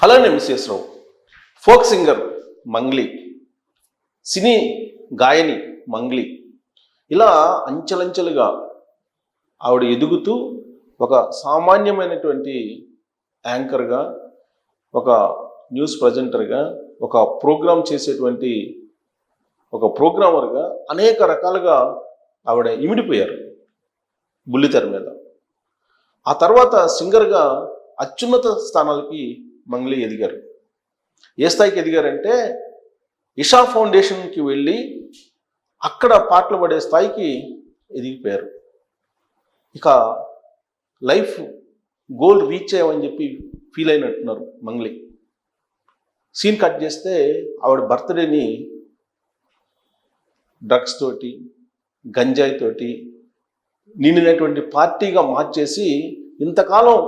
Hello నేను Mrs Rao folk singer Mangli cine గాయని మంగ్లీ. ఇలా అంచెలంచెలుగా ఆవిడ ఎదుగుతూ ఒక సామాన్యమైనటువంటి యాంకర్గా ఒక న్యూస్ ప్రజెంటర్గా ఒక ప్రోగ్రాం చేసేటువంటి ఒక ప్రోగ్రామర్గా అనేక రకాలుగా ఆవిడ ఇమిడిపోయారు బుల్లితెర మీద. ఆ తర్వాత సింగర్గా అత్యున్నత స్థానాలకి మంగ్లీ ఎదిగారు. ఏ స్థాయికి ఎదిగారంటే ఇషా ఫౌండేషన్కి వెళ్ళి అక్కడ పాటలు పడే స్థాయికి ఎదిగిపోయారు. ఇక లైఫ్ గోల్ రీచ్ అయ్యామని చెప్పి ఫీల్ అయినట్టున్నారు మంగ్లీ. సీన్ కట్ చేస్తే ఆవిడ బర్త్డేని డ్రగ్స్ తోటి గంజాయి తోటి నిండినటువంటి పార్టీగా మార్చేసి ఇంతకాలం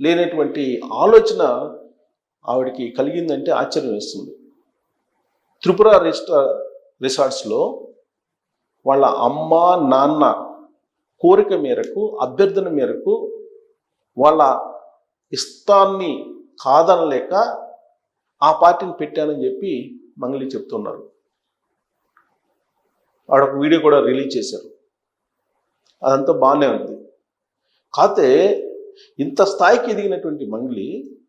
లేనటువంటి ఆలోచన ఆవిడకి కలిగిందంటే ఆశ్చర్యం వేస్తుంది. త్రిపుర రిస్ట రిసార్ట్స్లో వాళ్ళ అమ్మ నాన్న కోరిక మేరకు అభ్యర్థన మేరకు వాళ్ళ ఇష్టాన్ని కాదనలేక ఆ పార్టీని పెట్టానని చెప్పి మంగళి చెప్తున్నారు. ఆవిడ ఒక వీడియో కూడా రిలీజ్ చేశారు. అదంతా బాగానే ఉంది. కాకపోతే ఇంత స్థాయికి ఎదిగినటువంటి మంగ్లీ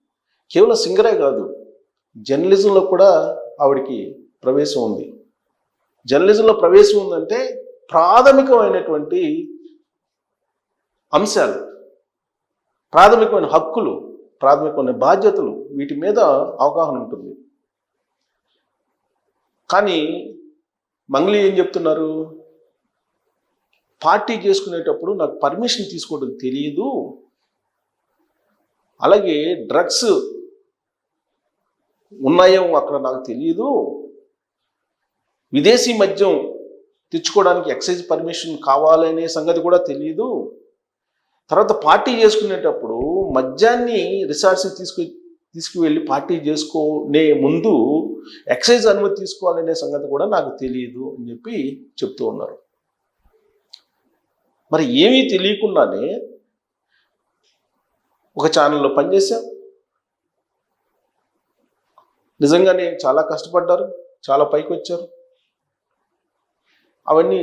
కేవలం సింగరే కాదు జర్నలిజంలో కూడా ఆవిడకి ప్రవేశం ఉంది. జర్నలిజంలో ప్రవేశం ఉందంటే ప్రాథమికమైనటువంటి అంశాలు ప్రాథమికమైన హక్కులు ప్రాథమికమైన బాధ్యతలు వీటి మీద అవగాహన ఉంటుంది. కానీ మంగ్లీ ఏం చెప్తున్నారు? పార్టీ చేసుకునేటప్పుడు నాకు పర్మిషన్ తీసుకోవడం తెలియదు అలాగే డ్రగ్స్ ఉన్నాయో అక్కడ నాకు తెలియదు విదేశీ మద్యం తెచ్చుకోవడానికి ఎక్సైజ్ పర్మిషన్ కావాలనే సంగతి కూడా తెలియదు తర్వాత పార్టీ చేసుకునేటప్పుడు మద్యాన్ని రిసార్ట్స్కి తీసుకు తీసుకువెళ్ళి పార్టీ చేసుకునే ముందు ఎక్సైజ్ అనుమతి తీసుకోవాలనే సంగతి కూడా నాకు తెలియదు అని చెప్పి చెప్తూ ఉన్నారు. మరి ఏమీ తెలియకుండానే ఒక ఛానల్లో పనిచేశాం. నిజంగానే చాలా కష్టపడ్డారు చాలా పైకి వచ్చారు అవన్నీ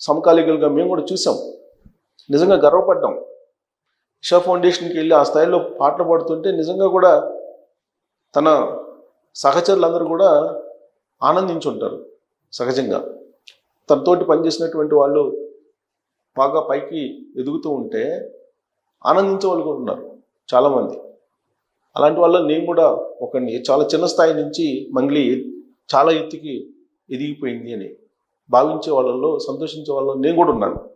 సమకాలీకులుగా మేము కూడా చూసాం. నిజంగా గర్వపడ్డాం. ఇషా ఫౌండేషన్కి వెళ్ళి ఆ స్థాయిలో పాటలు పాడుతుంటే నిజంగా కూడా తన సహచరులందరూ కూడా ఆనందించుంటారు సహజంగా. తనతోటి పనిచేసినటువంటి వాళ్ళు బాగా పైకి ఎదుగుతూ ఉంటే ఆనందించే వాళ్ళు కూడా ఉన్నారు చాలామంది. అలాంటి వల్ల నేను కూడా ఒక చాలా చిన్న స్థాయి నుంచి మంగ్లీ చాలా ఎత్తుకి ఎదిగిపోయింది అని భావించే వాళ్ళల్లో సంతోషించే వాళ్ళలో నేను కూడా ఉన్నాను.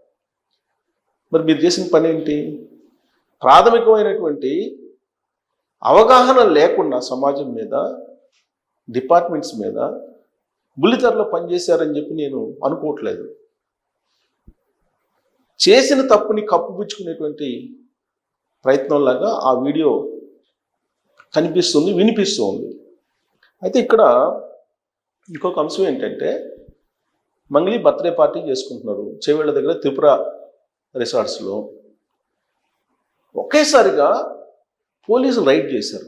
మరి మీరు చేసిన పని ఏంటి? ప్రాథమికమైనటువంటి అవగాహన లేకుండా సమాజం మీద డిపార్ట్మెంట్స్ మీద బుల్లితెరలో పనిచేశారని చెప్పి నేను అనుకోవట్లేదు. చేసిన తప్పుని కప్పుపుచ్చుకునేటువంటి ప్రయత్నంలాగా ఆ వీడియో కనిపిస్తుంది వినిపిస్తుంది. అయితే ఇక్కడ ఇంకొక అంశం ఏంటంటే మంగ్లీ బర్త్డే పార్టీ చేసుకుంటున్నారు. చెవేళ్ళ దగ్గర త్రిపుర రిసార్ట్స్లో. ఒకేసారిగా పోలీసులు రైడ్ చేశారు.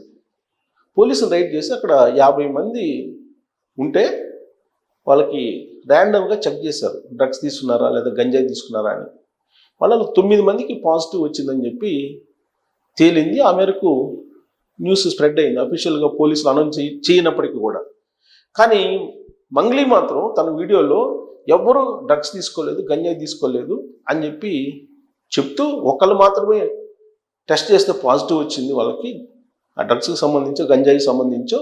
పోలీసులు రైడ్ చేసి అక్కడ యాభై మంది ఉంటే వాళ్ళకి ర్యాండమ్గా చెక్ చేశారు. డ్రగ్స్ తీసుకున్నారా లేదా గంజాయి తీసుకున్నారా అని. వాళ్ళలో తొమ్మిది మందికి పాజిటివ్ వచ్చిందని చెప్పి తేలింది. ఆ మేరకు న్యూస్ స్ప్రెడ్ అయింది. అఫీషియల్గా పోలీసులు అనౌన్స్ చేయనప్పటికీ కూడా. కానీ మంగ్లీ మాత్రం తన వీడియోలో ఎవ్వరూ డ్రగ్స్ తీసుకోలేదు గంజాయి తీసుకోలేదు అని చెప్పి చెప్తూ ఒకళ్ళు మాత్రమే టెస్ట్ చేస్తే పాజిటివ్ వచ్చింది వాళ్ళకి. ఆ డ్రగ్స్కి సంబంధించో గంజాయికి సంబంధించో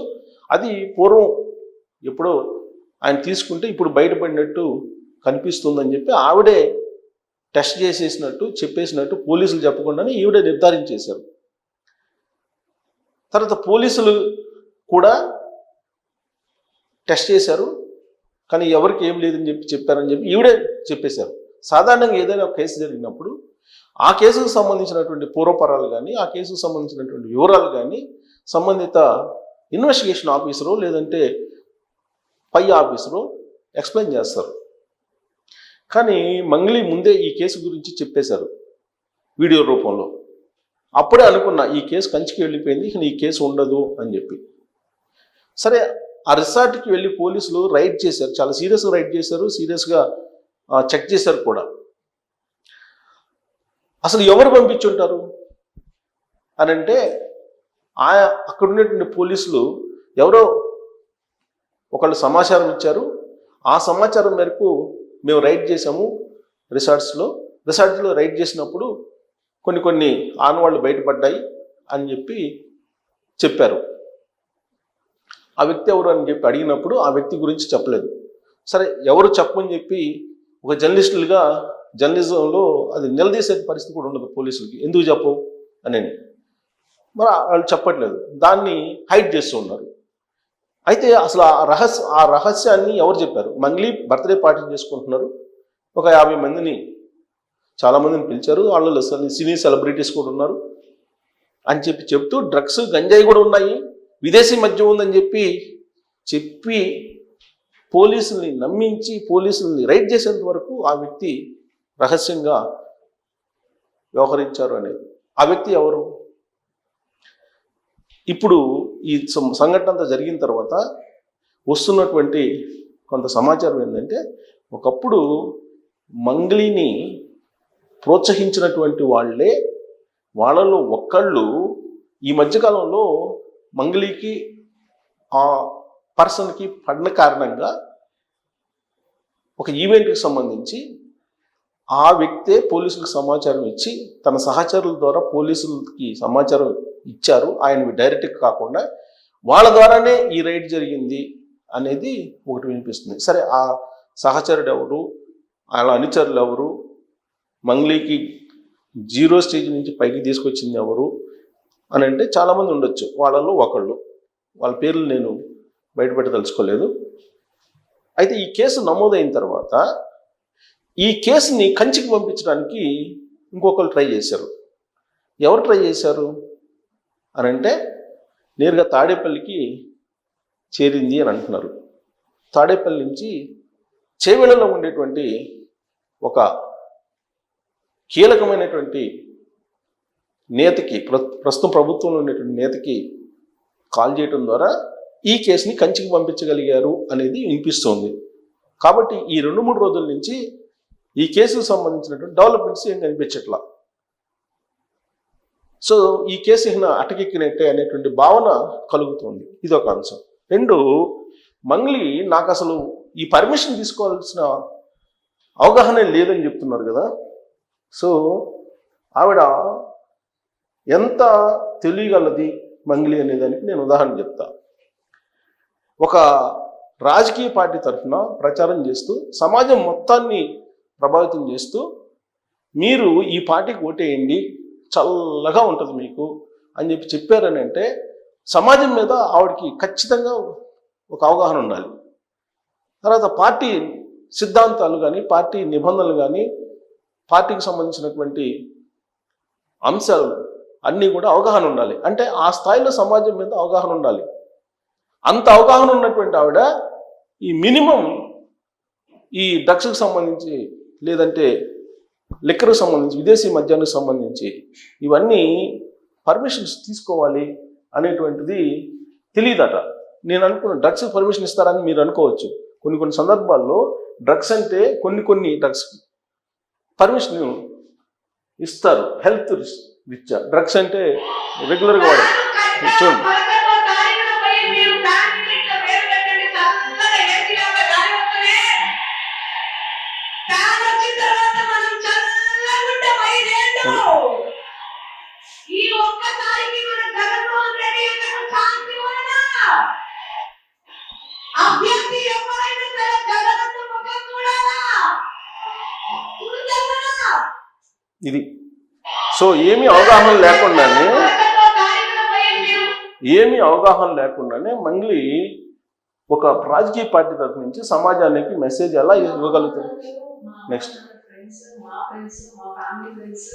అది పూర్వం ఎప్పుడో ఆయన తీసుకుంటే ఇప్పుడు బయటపడినట్టు కనిపిస్తుందని చెప్పి ఆవిడే టెస్ట్ చేసేసినట్టు చెప్పేసినట్టు పోలీసులు చెప్పకుండానే ఈవిడే నిర్ధారించేశారు. తర్వాత పోలీసులు కూడా టెస్ట్ చేశారు కానీ ఎవరికి ఏం లేదని చెప్పి చెప్పారని చెప్పి ఈవిడే చెప్పేశారు. సాధారణంగా ఏదైనా కేసు జరిగినప్పుడు ఆ కేసుకు సంబంధించినటువంటి పూర్వపరాలు కానీ ఆ కేసుకు సంబంధించినటువంటి వివరాలు కానీ సంబంధిత ఇన్వెస్టిగేషన్ ఆఫీసరు లేదంటే పై ఆఫీసరు ఎక్స్ప్లెయిన్ చేస్తారు. కానీ మంగ్లీ ముందే ఈ కేసు గురించి చెప్పేశారు వీడియో రూపంలో. అప్పుడే అనుకున్నా ఈ కేసు కంచికి వెళ్ళిపోయింది ఈ కేసు ఉండదు అని చెప్పి. సరే ఆ రిసార్ట్కి వెళ్ళి పోలీసులు రైడ్ చేశారు. చాలా సీరియస్గా రైడ్ చేశారు సీరియస్గా చెక్ చేశారు కూడా. అసలు ఎవరు పంపించుంటారు? అని అంటే ఆ అక్కడ ఉన్నటువంటి పోలీసులు ఎవరో ఒకళ్ళు సమాచారం ఇచ్చారు. ఆ సమాచారం మేరకు మేము రైడ్ చేసాము రిసార్ట్స్లో. రిసార్ట్స్లో రైడ్ చేసినప్పుడు కొన్ని కొన్ని ఆనవాళ్ళు బయటపడ్డాయి అని చెప్పి చెప్పారు. ఆ వ్యక్తి ఎవరు అని చెప్పి అడిగినప్పుడు ఆ వ్యక్తి గురించి చెప్పలేదు. సరే ఎవరు చెప్పమని చెప్పి ఒక జర్నలిస్టులుగా జర్నలిజంలో అది నిలదీసే పరిస్థితి కూడా ఉండదు పోలీసులకి. ఎందుకు చెప్పవు అని మరి వాళ్ళు చెప్పట్లేదు. దాన్ని హైడ్ చేస్తూ ఉన్నారు. అయితే అసలు ఆ రహస్య ఆ రహస్యాన్ని ఎవరు చెప్పారు? మంగ్లీ బర్త్డే పార్టీ చేసుకుంటున్నారు. ఒక యాభై మందిని చాలామందిని పిలిచారు. వాళ్ళు సినీ సెలబ్రిటీస్ కూడా ఉన్నారు. అని చెప్పి చెప్తూ డ్రగ్స్ గంజాయి కూడా ఉన్నాయి. విదేశీ మద్యం ఉందని చెప్పి చెప్పి పోలీసుల్ని నమ్మించి పోలీసుల్ని రైడ్ చేసేంత వరకు ఆ వ్యక్తి రహస్యంగా వ్యవహరించారు అనేది. ఆ వ్యక్తి ఎవరు? ఇప్పుడు ఈ సం- సంఘటన అంతా జరిగిన తర్వాత వస్తున్నటువంటి కొంత సమాచారం ఏంటంటే ఒకప్పుడు మంగ్లీని ప్రోత్సహించినటువంటి వాళ్ళే వాళ్ళలో ఒక్కళ్ళు ఈ మధ్యకాలంలో మంగళీకి ఆ పర్సన్కి పడిన కారణంగా ఒక ఈవెంట్కి సంబంధించి ఆ వ్యక్తే పోలీసులకు సమాచారం ఇచ్చి తన సహచరుల ద్వారా పోలీసులకి సమాచారం ఇచ్చారు. ఆయన డైరెక్ట్గా కాకుండా వాళ్ళ ద్వారానే ఈ రైడ్ జరిగింది అనేది ఒకటి వినిపిస్తుంది. సరే ఆ సహచరుడు ఎవరు వాళ్ళ అనుచరులు ఎవరు మంగ్లీకి జీరో స్టేజ్ నుంచి పైకి తీసుకొచ్చింది ఎవరు అని అంటే చాలామంది ఉండొచ్చు. వాళ్ళలో ఒకళ్ళు. వాళ్ళ పేర్లు నేను బయటపెట్టదలుచుకోలేదు అయితే ఈ కేసు నమోదైన తర్వాత ఈ కేసుని కంచికి పంపించడానికి ఇంకొకరు ట్రై చేశారు. ఎవరు ట్రై చేశారు? అని అంటే నేరుగా తాడేపల్లికి చేరింది అని అంటున్నారు. తాడేపల్లి నుంచి చేవెళ్ళలో ఉండేటువంటి ఒక కీలకమైనటువంటి నేతకి ప్ర- ప్రస్తుతం ప్రభుత్వంలో ఉన్నటువంటి నేతకి కాల్ చేయడం ద్వారా ఈ కేసుని కంచికి పంపించగలిగారు అనేది వినిపిస్తోంది. కాబట్టి ఈ రెండు మూడు రోజుల నుంచి ఈ కేసుకు సంబంధించినటువంటి డెవలప్మెంట్స్ ఏం కనిపించట్లా? సో ఈ కేసు ఇక అటకెక్కినట్టే అనేటువంటి భావన కలుగుతుంది. ఇది ఒక అంశం. రెండు మంగ్లీ నాకు అసలు ఈ పర్మిషన్ తీసుకోవాల్సిన అవగాహన లేదని చెప్తున్నారు కదా. సో ఆవిడ ఎంత తెలియగలది మంగ్లీ అనే దానికి నేను ఉదాహరణ చెప్తా. ఒక రాజకీయ పార్టీ తరఫున ప్రచారం చేస్తూ సమాజం మొత్తాన్ని ప్రభావితం చేస్తూ మీరు ఈ పార్టీకి ఓటేయండి చల్లగా ఉంటుంది మీకు అని చెప్పి చెప్పారని అంటే సమాజం మీద ఆవిడకి ఖచ్చితంగా ఒక అవగాహన ఉండాలి. తర్వాత పార్టీ సిద్ధాంతాలు కానీ పార్టీ నిబంధనలు కానీ పార్టీకి సంబంధించినటువంటి అంశాలు అన్నీ కూడా అవగాహన ఉండాలి. అంటే ఆ స్థాయిలో సమాజం మీద అవగాహన ఉండాలి. అంత అవగాహన ఉన్నటువంటి ఆవిడ ఈ మినిమం ఈ డ్రగ్స్కి సంబంధించి లేదంటే లిక్కర్కి సంబంధించి విదేశీ మద్యానికి సంబంధించి ఇవన్నీ పర్మిషన్స్ తీసుకోవాలి అనేటువంటిది తెలియదట నేను అనుకున్న డ్రగ్స్ పర్మిషన్ ఇస్తారని మీరు అనుకోవచ్చు. కొన్ని కొన్ని సందర్భాల్లో డ్రగ్స్ అంటే కొన్ని కొన్ని డ్రగ్స్కి పర్మిషన్ ఇస్తారు హెల్త్ రీత్యా డ్రగ్స్ అంటే రెగ్యులర్గా వాడారు చూడండి. అభ్యర్థి ఇది. సో ఏమీ అవగాహన లేకుండానే ఏమీ అవగాహన లేకుండానే మంగ్లీ ఒక రాజకీయ పార్టీ తరఫు నుంచి సమాజానికి మెసేజ్ ఎలా ఇవ్వగలుగుతారు? Next. ఫ్రెండ్స్ మా ఫ్రెండ్స్ మా ఫ్యామిలీ ఫ్రెండ్స్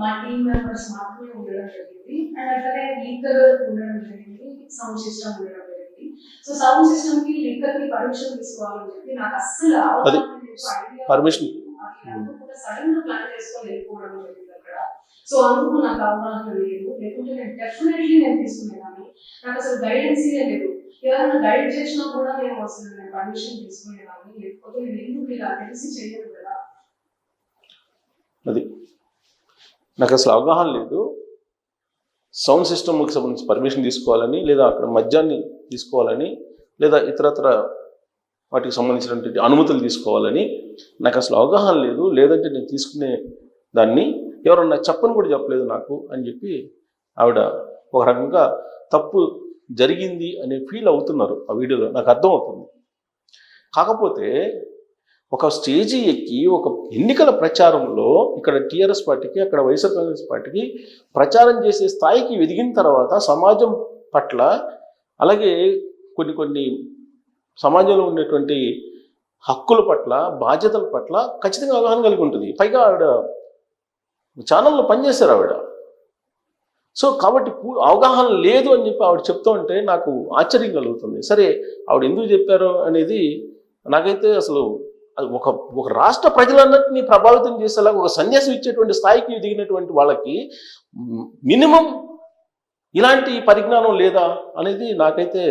మా టీమ్ మెంబర్స్ మాత్రమే ఉండడం జరిగింది. అండ్ అట్లనే లీకర్ ఉండడం జరిగింది సౌండ్ సిస్టమ్ ఉండడం జరిగింది. సో సౌండ్ సిస్టమ్కి లీకర్కి పర్మిషన్ తీసుకోవాలని చెప్పి నాకు అస్సలు అవగాహన సడన్గా ప్లాన్ చేసుకొని వెళ్ళిపోవడం జరిగింది అక్కడ. సో అందుకు నాకు అవగాహన లేదు. లేకుంటే నేను డెఫినెట్లీ నేను తీసుకునేదాన్ని. నాకు అసలు గైడెన్స్ లేదు. ఎవరైనా గైడ్ చేసినా కూడా నేను అసలు నేను పర్మిషన్ తీసుకునేదాన్ని. లేకపోతే నేను ఎందుకు ఇలా తెలిసి చేయదు కదా? అది. నాకు అసలు అవగాహన లేదు. సౌండ్ సిస్టమ్కి సంబంధించి పర్మిషన్ తీసుకోవాలని లేదా అక్కడ మద్యాన్ని తీసుకోవాలని లేదా ఇతరత్ర వాటికి సంబంధించినటువంటి అనుమతులు తీసుకోవాలని నాకు అసలు అవగాహన లేదు. లేదంటే నేను తీసుకునే దాన్ని ఎవరన్నా చెప్పని కూడా చెప్పలేదు నాకు అని చెప్పి ఆవిడ ఒక రకంగా తప్పు జరిగింది అనే ఫీల్ అవుతున్నారు ఆ వీడియోలో. నాకు అర్థమవుతుంది. కాకపోతే ఒక స్టేజీ ఎక్కి ఒక ఎన్నికల ప్రచారంలో ఇక్కడ టీఆర్ఎస్ పార్టీకి అక్కడ వైఎస్ఆర్ కాంగ్రెస్ పార్టీకి ప్రచారం చేసే స్థాయికి ఎదిగిన తర్వాత సమాజం పట్ల అలాగే కొన్ని కొన్ని సమాజంలో ఉండేటువంటి హక్కుల పట్ల బాధ్యతల పట్ల ఖచ్చితంగా అవగాహన కలిగి ఉంటుంది. పైగా ఆవిడ ఛానల్లో పనిచేశారు ఆవిడ. సో కాబట్టి అవగాహన లేదు అని చెప్పి ఆవిడ చెప్తూ ఉంటే నాకు ఆశ్చర్యం కలుగుతుంది. సరే ఆవిడ ఎందుకు చెప్పారు అనేది నాకైతే అసలు అది ఒక ఒక రాష్ట్ర ప్రజలన్నింటినీ ప్రభావితం చేసేలాగా ఒక సన్యాసం ఇచ్చేటువంటి స్థాయికి దిగినటువంటి వాళ్ళకి మినిమం ఇలాంటి పరిజ్ఞానం లేదా అనేది నాకైతే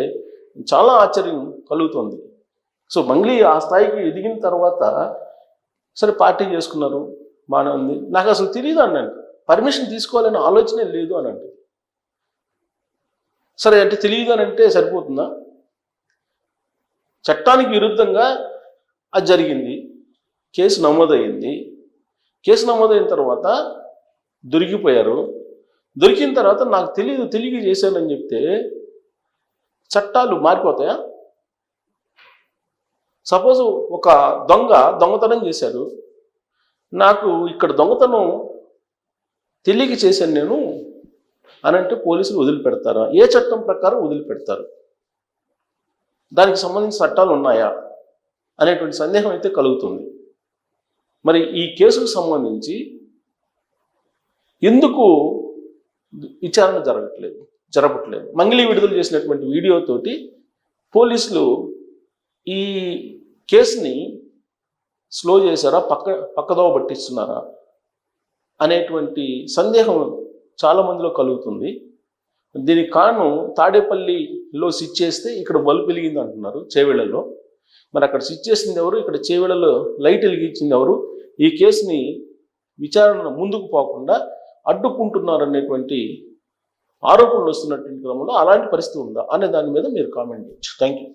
చాలా ఆశ్చర్యం కలుగుతుంది. సో మంగ్లీ ఆ స్థాయికి ఎదిగిన తర్వాత సరే పార్టీ చేసుకున్నారు బాగానే ఉంది. నాకు అసలు తెలియదు అన్నాను పర్మిషన్ తీసుకోవాలనే ఆలోచనే లేదు అని అంటే సరే అంటే తెలియదు అని అంటే సరిపోతుందా? చట్టానికి విరుద్ధంగా అది జరిగింది. కేసు నమోదయ్యింది కేసు నమోదైన తర్వాత దొరికిపోయారు. దొరికిన తర్వాత నాకు తెలియదు తెలియజేశానని చెప్తే చట్టాలు మారిపోతాయా? సపోజ్ ఒక దొంగ దొంగతనం చేశాడు. నాకు ఇక్కడ దొంగతనం తెలియక చేశాను నేను అని అంటే పోలీసులు వదిలిపెడతారా? ఏ చట్టం ప్రకారం వదిలిపెడతారు? దానికి సంబంధించిన చట్టాలు ఉన్నాయా? అనేటువంటి సందేహం అయితే కలుగుతుంది. మరి ఈ కేసుకు సంబంధించి ఎందుకు విచారణ జరగట్లేదు? జరగట్లేదు మంగిలి విడుదల చేసినటువంటి వీడియోతోటి పోలీసులు ఈ కేసుని స్లో చేశారా? పక్క పక్కదోవ పట్టిస్తున్నారా? అనేటువంటి సందేహం చాలామందిలో కలుగుతుంది. దీనికి కారణం తాడేపల్లిలో స్విచ్ చేస్తే ఇక్కడ బల్బు వెలిగింది అంటున్నారు చేవేళ్ళలో. మరి అక్కడ స్విచ్ చేసింది ఎవరు? ఇక్కడ చేవేళ్ళలో లైట్ వెలిగించింది ఎవరు? ఈ కేసుని విచారణ ముందుకు పోకుండా అడ్డుకుంటున్నారు అనేటువంటి ఆరోపణలు వస్తున్నటువంటి క్రమంలో అలాంటి పరిస్థితి ఉందా అనే దాని మీద మీరు కామెంట్ చేయొచ్చు. Thank you